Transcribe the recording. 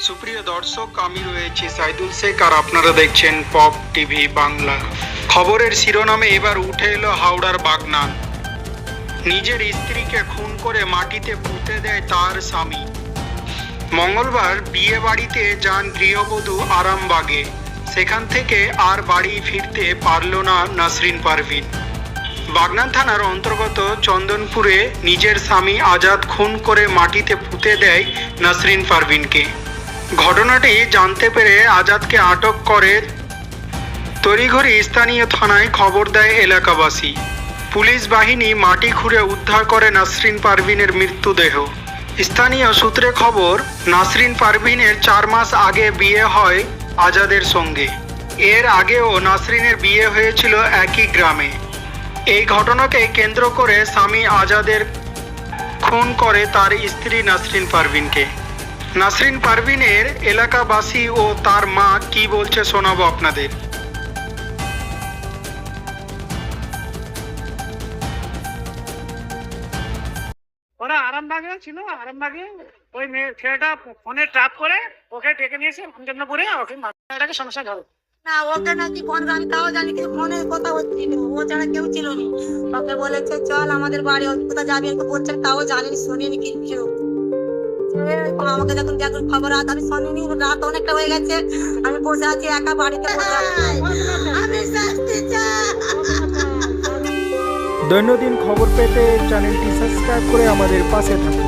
সুপ্রিয় দর্শক, আমি রয়েছি সাইদুল শেখ আর আপনারা দেখছেন পপ টিভি বাংলা। খবরের শিরোনামে এবার উঠে এলো হাওড়ার বাগনান। নিজের স্ত্রীকে খুন করে মাটিতে পুঁতে দেয় তার স্বামী। মঙ্গলবার বিয়ে বাড়িতে যান গৃহবধূ আরামবাগে। সেখান থেকে আর বাড়ি ফিরতে পারল না নাসরিন পারভিন। বাগনান থানার অন্তর্গত চন্দনপুরে নিজের স্বামী আজাদ খুন করে মাটিতে পুঁতে দেয় নাসরিন পারভিনকে। ঘটনাটি জানতে পেরে আজাদকে আটক করে তড়িঘড়ি স্থানীয় থানায় খবর দেয় এলাকাবাসী। পুলিশ বাহিনী মাটি খুঁড়ে উদ্ধার করে নাসরিন পারভিনের মৃত্যুদেহ স্থানীয় সূত্রে খবর, নাসরিন পারভিনের চার মাস আগে বিয়ে হয় আজাদের সঙ্গে। এর আগেও নাসরিনের বিয়ে হয়েছিল একই গ্রামে। এই ঘটনাকে কেন্দ্র করে স্বামী আজাদের খুন করে তার স্ত্রী নাসরিন পারভিনকে। নাসরিন পারভিনের এলাকাবাসী ও তার মা কি বলছে শোনাবো আপনাদের। ওরা আরামবাগে ছিল আরামবাগে ওই মেয়ে ছেলেটা ফোনে ট্রাপ করে ওকে ডেকে নিয়েছে রামচন্দ্রপুরে ওকে মাথাটাকে সমস্যা ধরো। না ওকে নাকি ফোন আমি তাও জানি কি ফোনে কথা হচ্ছিল ও ছাড়া কেউ ছিল না। ওকে বলেছে চল আমাদের বাড়ি কোথায় যাবি আমি বলছে তাও জানিনি শুনিনি কিছু আমাকে খবর আমি রাত অনেকটা হয়ে গেছে। আমি বসে আছি একা বাড়িতে। দৈনন্দিন খবর পেতে চ্যানেলটি সাবস্ক্রাইব করে আমাদের পাশে থাকুন।